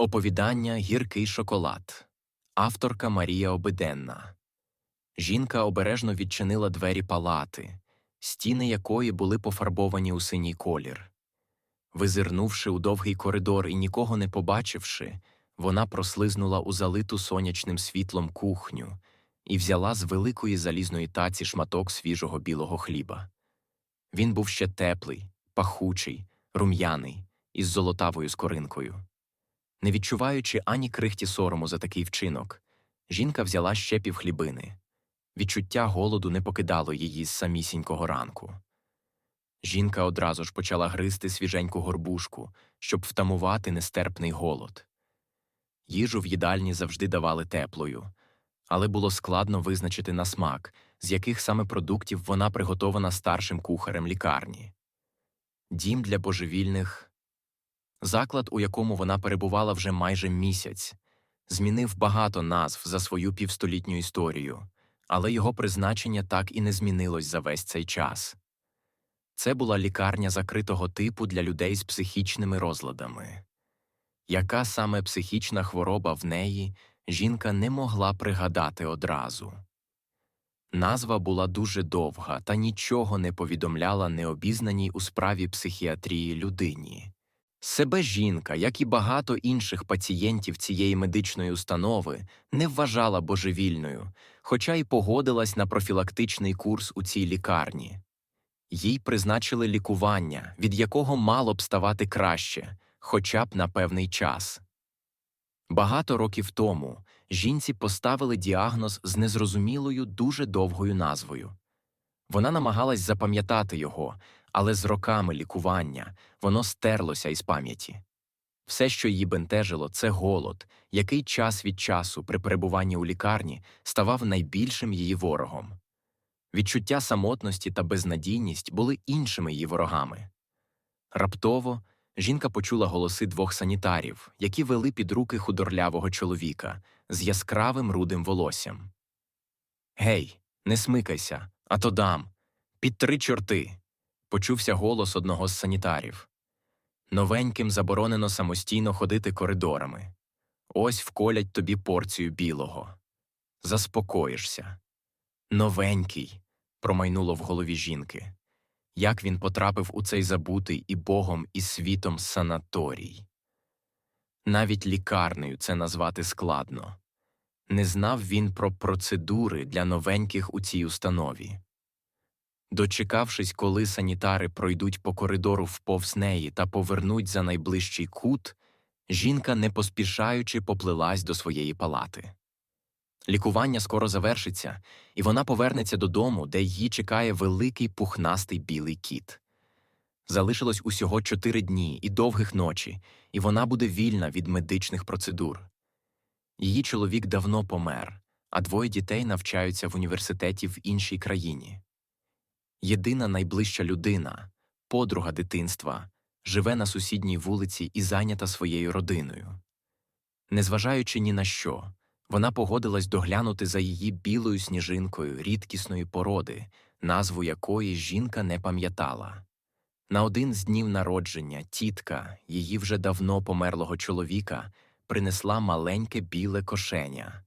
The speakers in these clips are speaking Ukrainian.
Оповідання Гіркий шоколад. Авторка Марія Обиденна. Жінка обережно відчинила двері палати, стіни якої були пофарбовані у синій колір. Визирнувши у довгий коридор і нікого не побачивши, вона прослизнула у залиту сонячним світлом кухню і взяла з великої залізної таці шматок свіжого білого хліба. Він був ще теплий, пахучий, рум'яний, із золотавою скоринкою. Не відчуваючи ані крихті сорому за такий вчинок, жінка взяла ще півхлібини. Відчуття голоду не покидало її з самісінького ранку. Жінка одразу ж почала гризти свіженьку горбушку, щоб втамувати нестерпний голод. Їжу в їдальні завжди давали теплою, але було складно визначити на смак, з яких саме продуктів вона приготована старшим кухарем лікарні. Дім для божевільних Заклад, у якому вона перебувала вже майже місяць, змінив багато назв за свою півстолітню історію, але його призначення так і не змінилось за весь цей час. Це була лікарня закритого типу для людей з психічними розладами. Яка саме психічна хвороба в неї жінка не могла пригадати одразу. Назва була дуже довга та нічого не повідомляла необізнаній у справі психіатрії людині. Себе жінка, як і багато інших пацієнтів цієї медичної установи, не вважала божевільною, хоча й погодилась на профілактичний курс у цій лікарні. Їй призначили лікування, від якого мало б ставати краще, хоча б на певний час. Багато років тому жінці поставили діагноз з незрозумілою дуже довгою назвою. Вона намагалась запам'ятати його, але з роками лікування воно стерлося із пам'яті. Все, що її бентежило, це голод, який час від часу при перебуванні у лікарні ставав найбільшим її ворогом. Відчуття самотності та безнадійність були іншими її ворогами. Раптово жінка почула голоси двох санітарів, які вели під руки худорлявого чоловіка з яскравим рудим волоссям. Гей, не смикайся, а то дам. Під три чорти почувся голос одного з санітарів. Новеньким заборонено самостійно ходити коридорами. Ось вколять тобі порцію білого. Заспокоїшся. Новенький. промайнуло в голові жінки. Як він потрапив у цей забутий і богом і світом санаторій. Навіть лікарнею це назвати складно. Не знав він про процедури для новеньких у цій установі. Дочекавшись, коли санітари пройдуть по коридору вповз неї та повернуть за найближчий кут, жінка, не поспішаючи, поплилась до своєї палати. Лікування скоро завершиться, і вона повернеться додому, де її чекає великий пухнастий білий кіт. Залишилось усього чотири дні і довгих ночі, і вона буде вільна від медичних процедур. Її чоловік давно помер, а двоє дітей навчаються в університеті в іншій країні єдина найближча людина, подруга дитинства, живе на сусідній вулиці і зайнята своєю родиною. Незважаючи ні на що, вона погодилась доглянути за її білою сніжинкою рідкісної породи, назву якої жінка не пам'ятала. На один з днів народження тітка, її вже давно померлого чоловіка, принесла маленьке біле кошеня.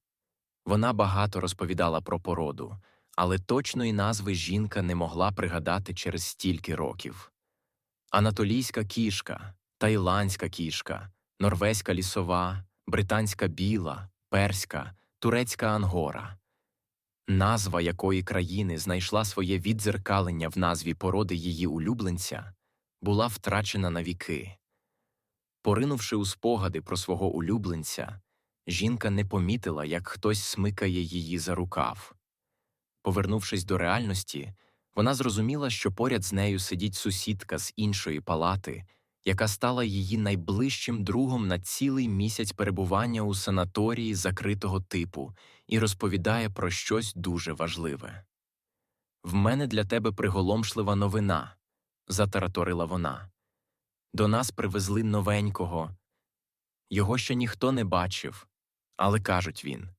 Вона багато розповідала про породу, але точної назви жінка не могла пригадати через стільки років. Анатолійська кішка, тайландська кішка, норвезька лісова, британська біла, перська, турецька ангора. Назва якої країни знайшла своє віддзеркалення в назві породи її улюбленця, була втрачена на віки. Поринувши у спогади про свого улюбленця, жінка не помітила, як хтось смикає її за рукав. Повернувшись до реальності, вона зрозуміла, що поряд з нею сидить сусідка з іншої палати, яка стала її найближчим другом на цілий місяць перебування у санаторії закритого типу і розповідає про щось дуже важливе. В мене для тебе приголомшлива новина, затараторила вона. До нас привезли новенького. Його ще ніхто не бачив, але кажуть він.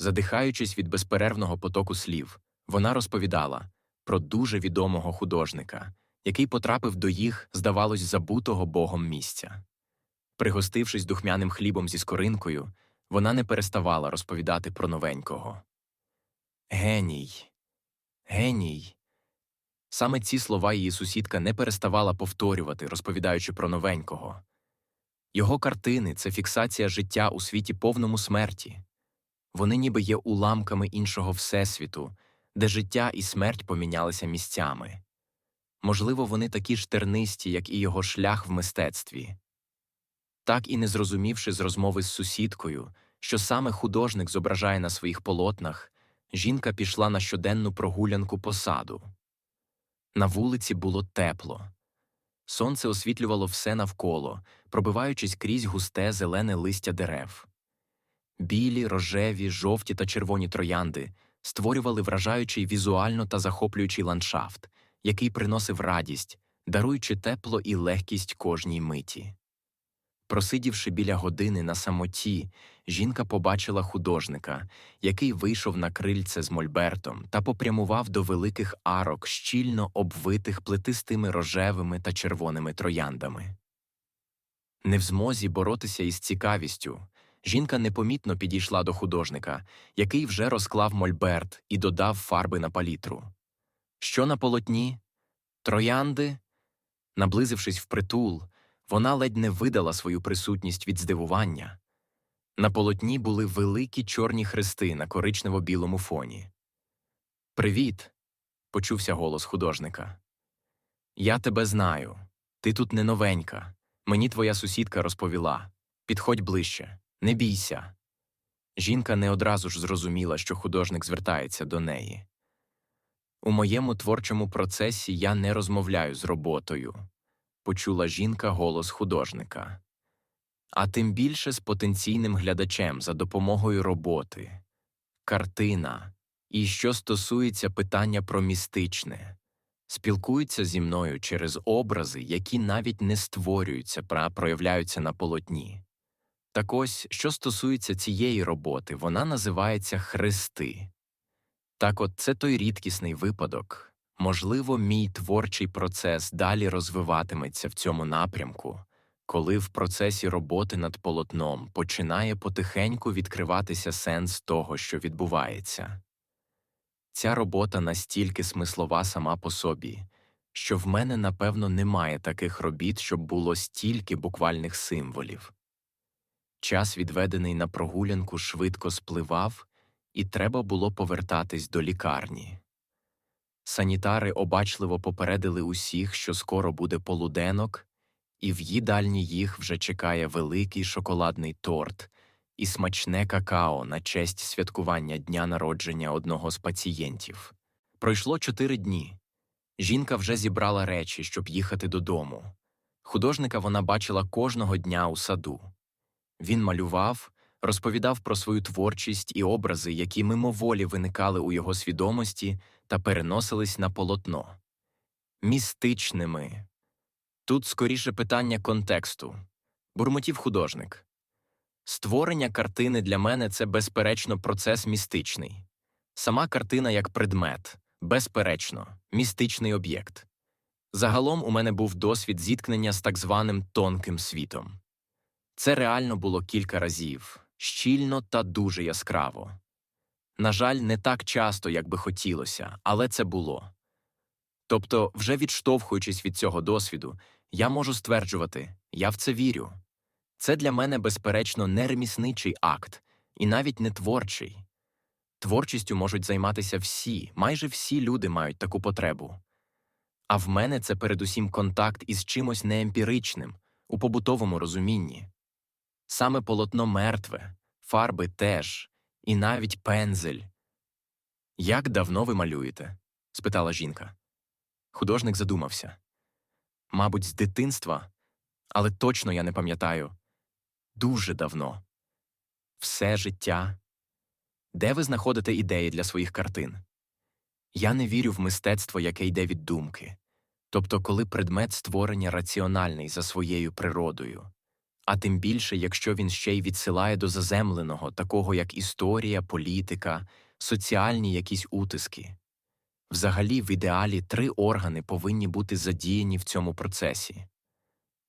Задихаючись від безперервного потоку слів, вона розповідала про дуже відомого художника, який потрапив до їх, здавалось, забутого богом місця. Пригостившись духмяним хлібом зі скоринкою, вона не переставала розповідати про новенького. Геній, геній. Саме ці слова її сусідка не переставала повторювати, розповідаючи про новенького. Його картини це фіксація життя у світі повному смерті. Вони ніби є уламками іншого всесвіту, де життя і смерть помінялися місцями. Можливо, вони такі ж тернисті, як і його шлях в мистецтві. Так і не зрозумівши з розмови з сусідкою, що саме художник зображає на своїх полотнах, жінка пішла на щоденну прогулянку по саду. На вулиці було тепло. Сонце освітлювало все навколо, пробиваючись крізь густе зелене листя дерев. Білі, рожеві, жовті та червоні троянди створювали вражаючий візуально та захоплюючий ландшафт, який приносив радість, даруючи тепло і легкість кожній миті. Просидівши біля години на самоті, жінка побачила художника, який вийшов на крильце з мольбертом та попрямував до великих арок, щільно обвитих плетистими рожевими та червоними трояндами. Не в змозі боротися із цікавістю, жінка непомітно підійшла до художника, який вже розклав мольберт і додав фарби на палітру. Що на полотні? Троянди? Наблизившись впритул, вона ледь не видала свою присутність від здивування. На полотні були великі чорні хрести на коричнево-білому фоні. Привіт. почувся голос художника. Я тебе знаю. Ти тут не новенька. Мені твоя сусідка розповіла. Підходь ближче, не бійся. Жінка не одразу ж зрозуміла, що художник звертається до неї. У моєму творчому процесі я не розмовляю з роботою, почула жінка голос художника, а тим більше з потенційним глядачем за допомогою роботи, картина і що стосується питання про містичне, спілкуються зі мною через образи, які навіть не створюються, проявляються на полотні. Так ось, що стосується цієї роботи, вона називається хрести. Так от це той рідкісний випадок. Можливо, мій творчий процес далі розвиватиметься в цьому напрямку, коли в процесі роботи над полотном починає потихеньку відкриватися сенс того, що відбувається. Ця робота настільки смислова сама по собі, що в мене, напевно, немає таких робіт, щоб було стільки буквальних символів. Час, відведений на прогулянку, швидко спливав, і треба було повертатись до лікарні. Санітари обачливо попередили усіх, що скоро буде полуденок, і в їдальні їх вже чекає великий шоколадний торт і смачне какао на честь святкування дня народження одного з пацієнтів. Пройшло чотири дні. Жінка вже зібрала речі, щоб їхати додому. Художника вона бачила кожного дня у саду. Він малював, розповідав про свою творчість і образи, які мимоволі виникали у його свідомості та переносились на полотно. Містичними. Тут скоріше питання контексту. Бурмотів художник. Створення картини для мене це безперечно процес містичний. Сама картина як предмет, безперечно, містичний об'єкт. Загалом у мене був досвід зіткнення з так званим тонким світом. Це реально було кілька разів, щільно та дуже яскраво. На жаль, не так часто, як би хотілося, але це було. Тобто, вже відштовхуючись від цього досвіду, я можу стверджувати я в це вірю. Це для мене, безперечно, не ремісничий акт і навіть не творчий. Творчістю можуть займатися всі, майже всі люди мають таку потребу. А в мене це передусім контакт із чимось неемпіричним, у побутовому розумінні. Саме полотно мертве, фарби теж, і навіть пензель. Як давно ви малюєте? спитала жінка. Художник задумався. Мабуть, з дитинства, але точно я не пам'ятаю. Дуже давно. Все життя. Де ви знаходите ідеї для своїх картин? Я не вірю в мистецтво, яке йде від думки. Тобто, коли предмет створення раціональний за своєю природою а тим більше, якщо він ще й відсилає до заземленого, такого як історія, політика, соціальні якісь утиски. Взагалі, в ідеалі три органи повинні бути задіяні в цьому процесі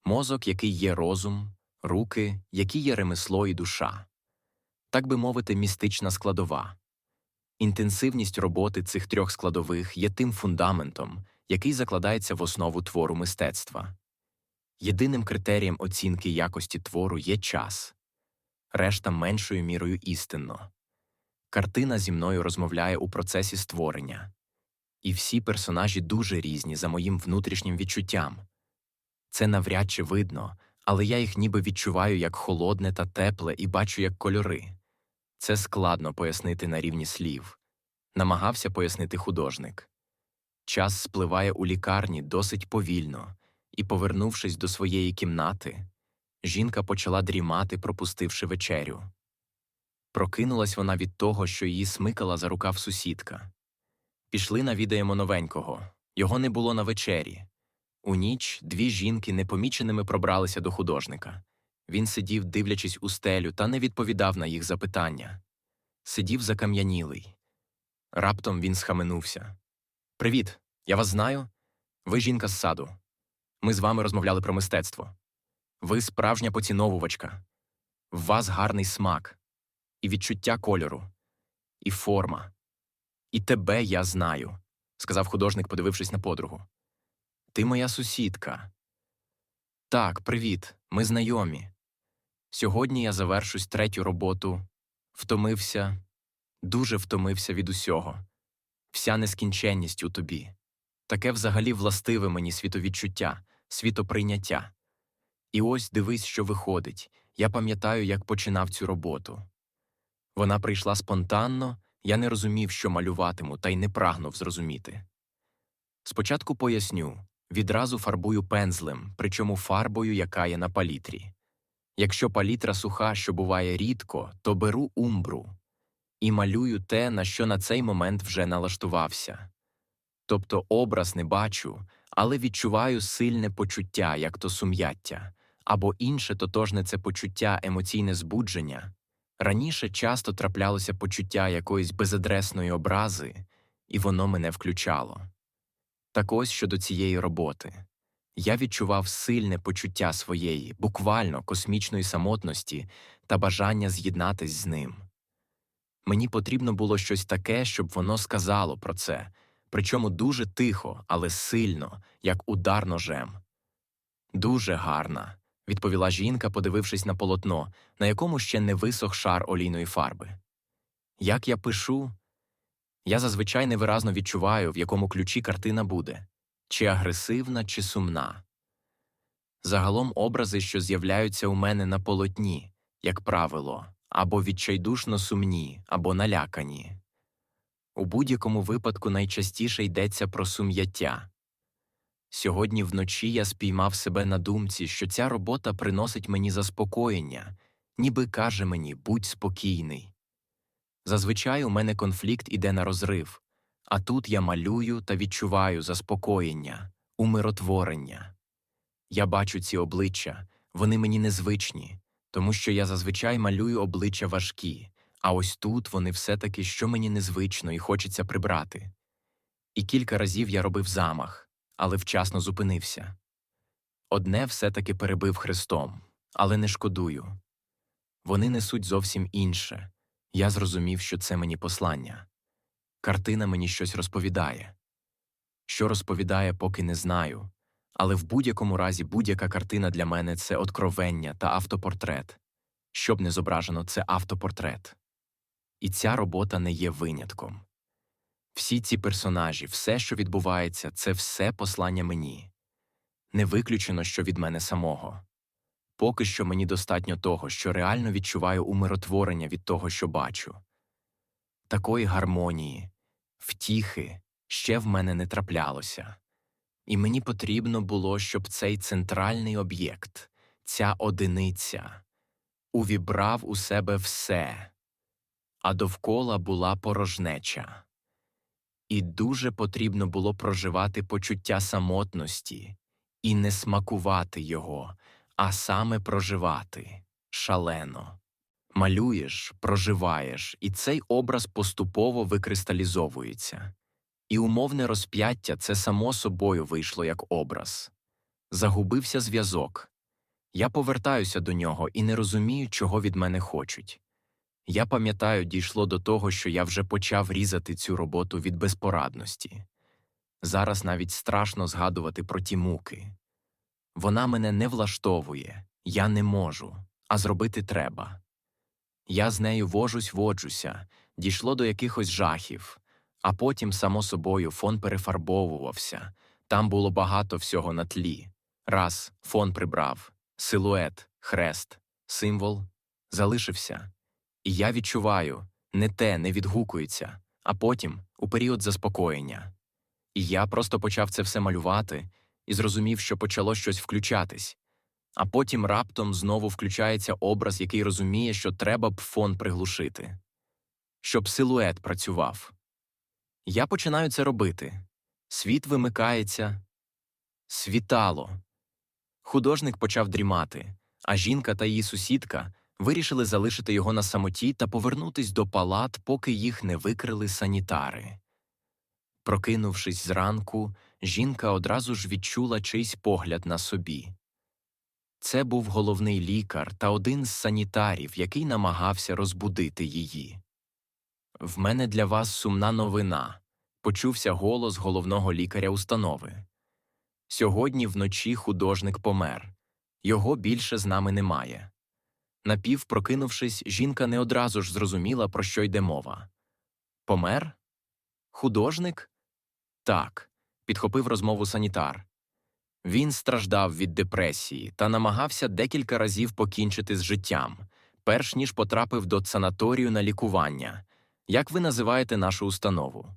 мозок, який є розум, руки, які є ремесло і душа, так би мовити, містична складова. Інтенсивність роботи цих трьох складових є тим фундаментом, який закладається в основу твору мистецтва. Єдиним критерієм оцінки якості твору є час, решта меншою мірою істинно. Картина зі мною розмовляє у процесі створення, і всі персонажі дуже різні за моїм внутрішнім відчуттям. Це навряд чи видно, але я їх ніби відчуваю як холодне та тепле і бачу як кольори. Це складно пояснити на рівні слів. Намагався пояснити художник. Час спливає у лікарні досить повільно, і, повернувшись до своєї кімнати, жінка почала дрімати, пропустивши вечерю. Прокинулась вона від того, що її смикала за рукав сусідка. Пішли навідаємо новенького. Його не було на вечері. У ніч дві жінки непоміченими пробралися до художника. Він сидів, дивлячись у стелю, та не відповідав на їх запитання. Сидів закам'янілий. Раптом він схаменувся. Привіт, я вас знаю. Ви жінка з саду. Ми з вами розмовляли про мистецтво. Ви справжня поціновувачка. В вас гарний смак, і відчуття кольору, і форма. І тебе я знаю, сказав художник, подивившись на подругу. Ти моя сусідка. Так, привіт, ми знайомі. Сьогодні я завершусь третю роботу. Втомився, дуже втомився від усього. Вся нескінченність у тобі. Таке взагалі властиве мені світовідчуття, світоприйняття. І ось дивись, що виходить. Я пам'ятаю, як починав цю роботу. Вона прийшла спонтанно, я не розумів, що малюватиму, та й не прагнув зрозуміти. Спочатку поясню відразу фарбую пензлем, причому фарбою, яка є на палітрі. Якщо палітра суха, що буває рідко, то беру умбру і малюю те, на що на цей момент вже налаштувався. Тобто образ не бачу, але відчуваю сильне почуття, як то сум'яття, або інше тотожне це почуття емоційне збудження. Раніше часто траплялося почуття якоїсь безадресної образи, і воно мене включало. Так ось щодо цієї роботи. Я відчував сильне почуття своєї, буквально космічної самотності та бажання з'єднатись з ним. Мені потрібно було щось таке, щоб воно сказало про це, причому дуже тихо, але сильно, як удар ножем. Дуже гарна, відповіла жінка, подивившись на полотно, на якому ще не висох шар олійної фарби. Як я пишу, я зазвичай невиразно відчуваю, в якому ключі картина буде чи агресивна, чи сумна. Загалом образи, що з'являються у мене на полотні, як правило, або відчайдушно сумні, або налякані. У будь-якому випадку найчастіше йдеться про сум'яття. Сьогодні вночі я спіймав себе на думці, що ця робота приносить мені заспокоєння, ніби каже мені будь спокійний. Зазвичай у мене конфлікт іде на розрив, а тут я малюю та відчуваю заспокоєння, умиротворення. Я бачу ці обличчя, вони мені незвичні, тому що я зазвичай малюю обличчя важкі, а ось тут вони все таки що мені незвично і хочеться прибрати. І кілька разів я робив замах, але вчасно зупинився. Одне все таки перебив хрестом, але не шкодую. Вони несуть зовсім інше. Я зрозумів, що це мені послання. Картина мені щось розповідає. Що розповідає, поки не знаю, але в будь-якому разі будь-яка картина для мене це откровення та автопортрет. Щоб не зображено, це автопортрет. І ця робота не є винятком. Всі ці персонажі, все, що відбувається, це все послання мені. Не виключено, що від мене самого. Поки що мені достатньо того, що реально відчуваю умиротворення від того, що бачу. Такої гармонії, втіхи ще в мене не траплялося, і мені потрібно було, щоб цей центральний об'єкт, ця одиниця, увібрав у себе все, а довкола була порожнеча. І дуже потрібно було проживати почуття самотності і не смакувати його, а саме проживати шалено. Малюєш, проживаєш, і цей образ поступово викристалізовується. І умовне розп'яття це само собою вийшло як образ. Загубився зв'язок. Я повертаюся до нього і не розумію, чого від мене хочуть. Я пам'ятаю, дійшло до того, що я вже почав різати цю роботу від безпорадності. Зараз навіть страшно згадувати про ті муки. Вона мене не влаштовує, я не можу, а зробити треба. Я з нею вожусь, воджуся, дійшло до якихось жахів, а потім, само собою, фон перефарбовувався. Там було багато всього на тлі. Раз фон прибрав, силует, хрест, символ залишився. І я відчуваю, не те не відгукується, а потім у період заспокоєння. І я просто почав це все малювати і зрозумів, що почало щось включатись. А потім раптом знову включається образ, який розуміє, що треба б фон приглушити, щоб силует працював. Я починаю це робити. Світ вимикається. Світало. Художник почав дрімати, а жінка та її сусідка вирішили залишити його на самоті та повернутись до палат, поки їх не викрили санітари. Прокинувшись зранку, жінка одразу ж відчула чийсь погляд на собі. Це був головний лікар та один з санітарів, який намагався розбудити її. В мене для вас сумна новина. Почувся голос головного лікаря установи. Сьогодні вночі художник помер. Його більше з нами немає. Напів прокинувшись, жінка не одразу ж зрозуміла, про що йде мова. Помер? Художник? Так, підхопив розмову санітар. Він страждав від депресії та намагався декілька разів покінчити з життям, перш ніж потрапив до санаторію на лікування. Як ви називаєте нашу установу?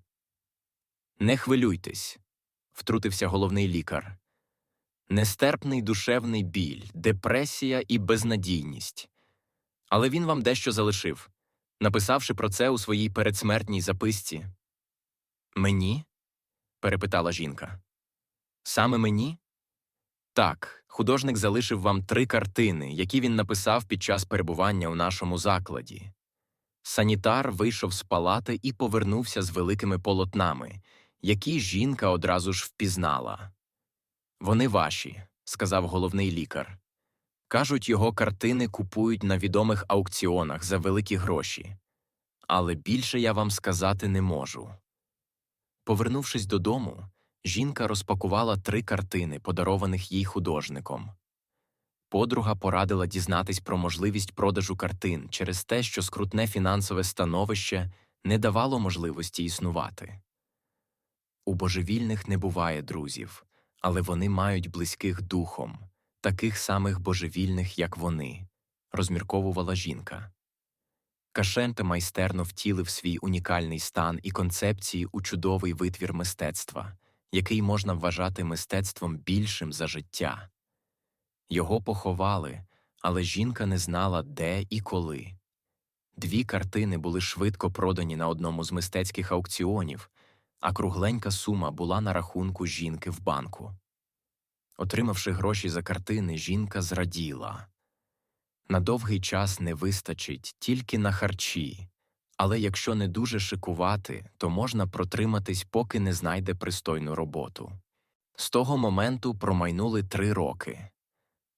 Не хвилюйтесь, втрутився головний лікар. Нестерпний душевний біль, депресія і безнадійність. Але він вам дещо залишив, написавши про це у своїй передсмертній записці. Мені? перепитала жінка. Саме мені? Так, художник залишив вам три картини, які він написав під час перебування у нашому закладі. Санітар вийшов з палати і повернувся з великими полотнами, які жінка одразу ж впізнала. Вони ваші, сказав головний лікар. Кажуть, його картини купують на відомих аукціонах за великі гроші. Але більше я вам сказати не можу. Повернувшись додому, жінка розпакувала три картини, подарованих їй художником. Подруга порадила дізнатись про можливість продажу картин через те, що скрутне фінансове становище не давало можливості існувати. У божевільних не буває друзів, але вони мають близьких духом, таких самих божевільних, як вони, розмірковувала жінка. Кашенте майстерно втілив свій унікальний стан і концепції у чудовий витвір мистецтва, який можна вважати мистецтвом більшим за життя. Його поховали, але жінка не знала, де і коли. Дві картини були швидко продані на одному з мистецьких аукціонів, а кругленька сума була на рахунку жінки в банку. Отримавши гроші за картини, жінка зраділа. На довгий час не вистачить тільки на харчі, але якщо не дуже шикувати, то можна протриматись, поки не знайде пристойну роботу. З того моменту промайнули три роки.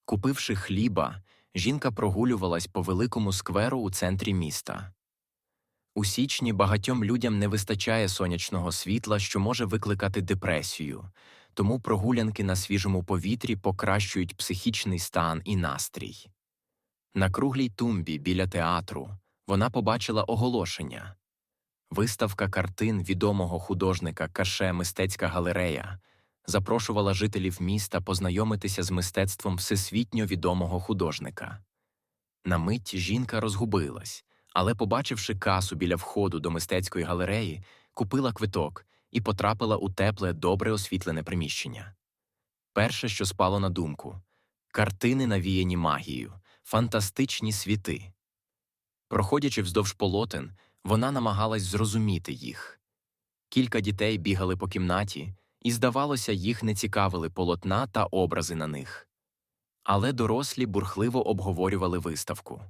Купивши хліба, жінка прогулювалась по великому скверу у центрі міста. У січні багатьом людям не вистачає сонячного світла, що може викликати депресію, тому прогулянки на свіжому повітрі покращують психічний стан і настрій. На круглій тумбі біля театру вона побачила оголошення виставка картин відомого художника Каше Мистецька галерея запрошувала жителів міста познайомитися з мистецтвом всесвітньо відомого художника. На мить жінка розгубилась, але, побачивши касу біля входу до мистецької галереї, купила квиток і потрапила у тепле, добре освітлене приміщення. Перше, що спало на думку картини навіяні магією, фантастичні світи. Проходячи вздовж полотен, вона намагалась зрозуміти їх. Кілька дітей бігали по кімнаті, і, здавалося, їх не цікавили полотна та образи на них. Але дорослі бурхливо обговорювали виставку.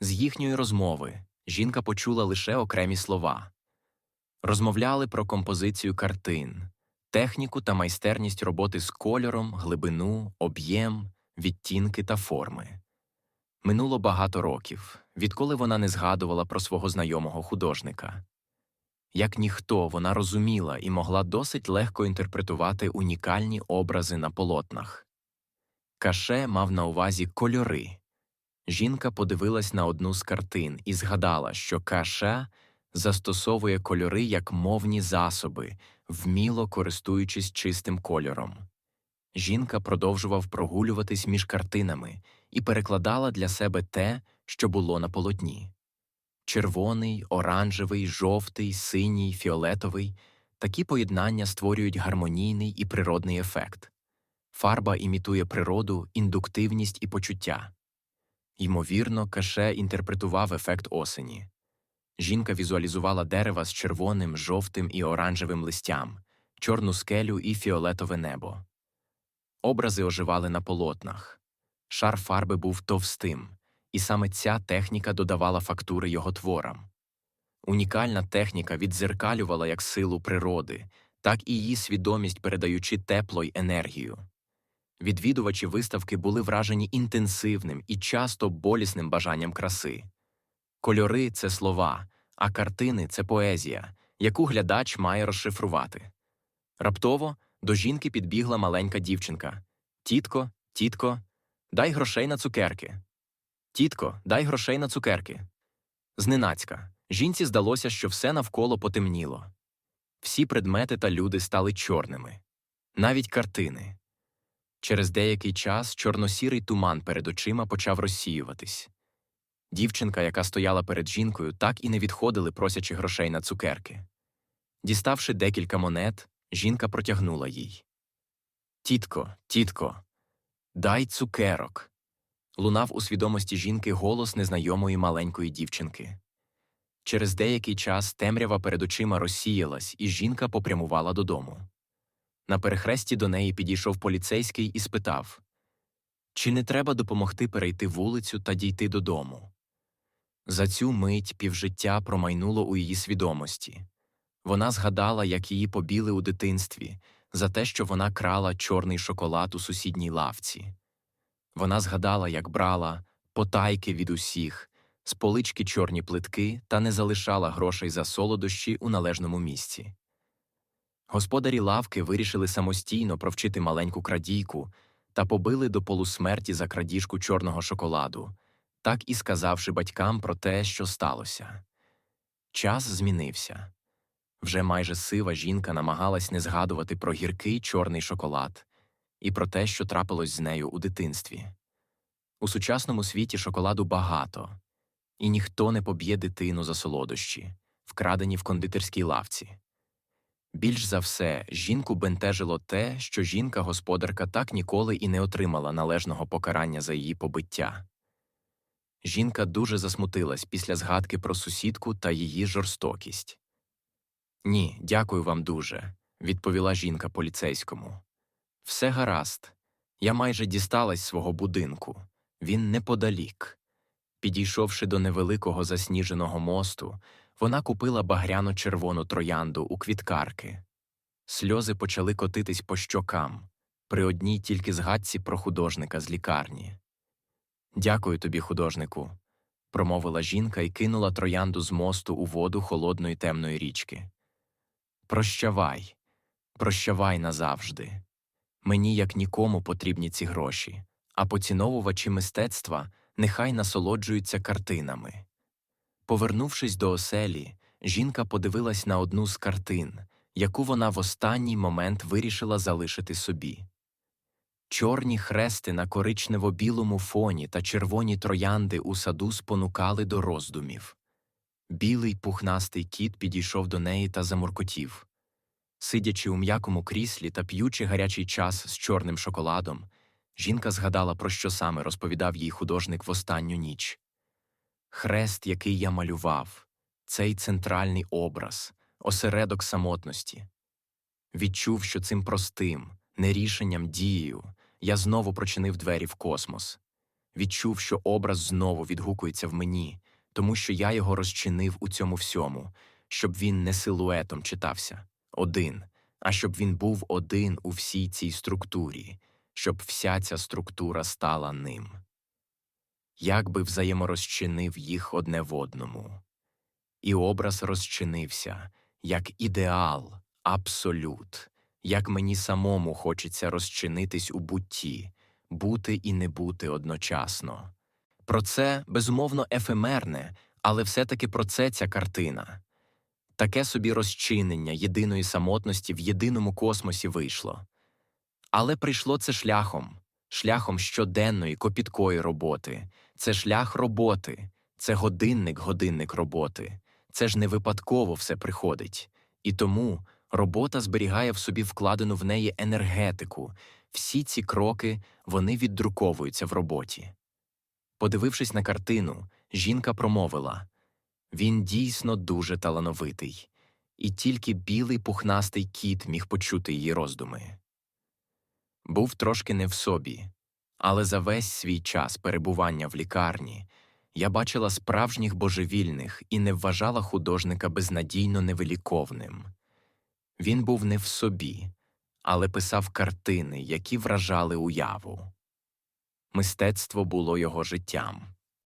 З їхньої розмови жінка почула лише окремі слова розмовляли про композицію картин, техніку та майстерність роботи з кольором, глибину, об'єм, відтінки та форми. Минуло багато років, відколи вона не згадувала про свого знайомого художника. Як ніхто, вона розуміла і могла досить легко інтерпретувати унікальні образи на полотнах. Каше мав на увазі кольори. Жінка подивилась на одну з картин і згадала, що Каше застосовує кольори як мовні засоби, вміло користуючись чистим кольором. Жінка продовжував прогулюватись між картинами і перекладала для себе те, що було на полотні. Червоний, оранжевий, жовтий, синій, фіолетовий такі поєднання створюють гармонійний і природний ефект. Фарба імітує природу, індуктивність і почуття. Ймовірно, каше інтерпретував ефект осені. Жінка візуалізувала дерева з червоним, жовтим і оранжевим листям, чорну скелю і фіолетове небо. Образи оживали на полотнах. Шар фарби був товстим, і саме ця техніка додавала фактури його творам. Унікальна техніка віддзеркалювала як силу природи, так і її свідомість, передаючи тепло й енергію. Відвідувачі виставки були вражені інтенсивним і часто болісним бажанням краси. Кольори це слова, а картини це поезія, яку глядач має розшифрувати. Раптово до жінки підбігла маленька дівчинка. Тітко, тітко, дай грошей на цукерки. Тітко, дай грошей на цукерки. Зненацька. Жінці здалося, що все навколо потемніло. Всі предмети та люди стали чорними, навіть картини. Через деякий час чорносірий туман перед очима почав розсіюватись. Дівчинка, яка стояла перед жінкою, так і не відходили, просячи грошей на цукерки. Діставши декілька монет, жінка протягнула їй. Тітко, тітко, дай цукерок. Лунав у свідомості жінки голос незнайомої маленької дівчинки. Через деякий час темрява перед очима розсіялась, і жінка попрямувала додому. На перехресті до неї підійшов поліцейський і спитав Чи не треба допомогти перейти вулицю та дійти додому? За цю мить півжиття промайнуло у її свідомості. Вона згадала, як її побіли у дитинстві, за те, що вона крала чорний шоколад у сусідній лавці. Вона згадала, як брала потайки від усіх, з полички чорні плитки та не залишала грошей за солодощі у належному місці. Господарі лавки вирішили самостійно провчити маленьку крадійку та побили до полусмерті за крадіжку чорного шоколаду, так і сказавши батькам про те, що сталося. Час змінився. Вже майже сива жінка намагалась не згадувати про гіркий чорний шоколад і про те, що трапилось з нею у дитинстві. У сучасному світі шоколаду багато, і ніхто не поб'є дитину за солодощі, вкрадені в кондитерській лавці. Більш за все, жінку бентежило те, що жінка-господарка так ніколи і не отримала належного покарання за її побиття. Жінка дуже засмутилась після згадки про сусідку та її жорстокість. Ні, дякую вам дуже, відповіла жінка поліцейському. Все гаразд. Я майже дісталась свого будинку. Він неподалік. Підійшовши до невеликого засніженого мосту, вона купила багряно-червону троянду у квіткарки. Сльози почали котитись по щокам, при одній тільки згадці про художника з лікарні. Дякую тобі, художнику, промовила жінка і кинула троянду з мосту у воду холодної темної річки. Прощавай, прощавай назавжди. Мені як нікому потрібні ці гроші, а поціновувачі мистецтва нехай насолоджуються картинами. Повернувшись до оселі, жінка подивилась на одну з картин, яку вона в останній момент вирішила залишити собі. Чорні хрести на коричнево-білому фоні та червоні троянди у саду спонукали до роздумів. Білий пухнастий кіт підійшов до неї та замуркотів. Сидячи у м'якому кріслі та п'ючи гарячий час з чорним шоколадом, жінка згадала, про що саме розповідав їй художник в останню ніч. Хрест, який я малював, цей центральний образ, осередок самотності. Відчув, що цим простим, не рішенням дією, я знову прочинив двері в космос. Відчув, що образ знову відгукується в мені, тому що я його розчинив у цьому всьому, щоб він не силуетом читався, один, а щоб він був один у всій цій структурі, щоб вся ця структура стала ним. Як би взаєморозчинив їх одне в одному. І образ розчинився, як ідеал, абсолют, як мені самому хочеться розчинитись у бутті, бути і не бути одночасно. Про це, безумовно, ефемерне, але все-таки про це ця картина. Таке собі розчинення єдиної самотності в єдиному космосі вийшло. Але прийшло це шляхом, шляхом щоденної копіткої роботи. Це шлях роботи, це годинник-годинник роботи. Це ж не випадково все приходить. І тому робота зберігає в собі вкладену в неї енергетику. Всі ці кроки вони віддруковуються в роботі. Подивившись на картину, жінка промовила він дійсно дуже талановитий, і тільки білий пухнастий кіт міг почути її роздуми. Був трошки не в собі, але за весь свій час перебування в лікарні я бачила справжніх божевільних і не вважала художника безнадійно невиліковним. Він був не в собі, але писав картини, які вражали уяву. Мистецтво було його життям.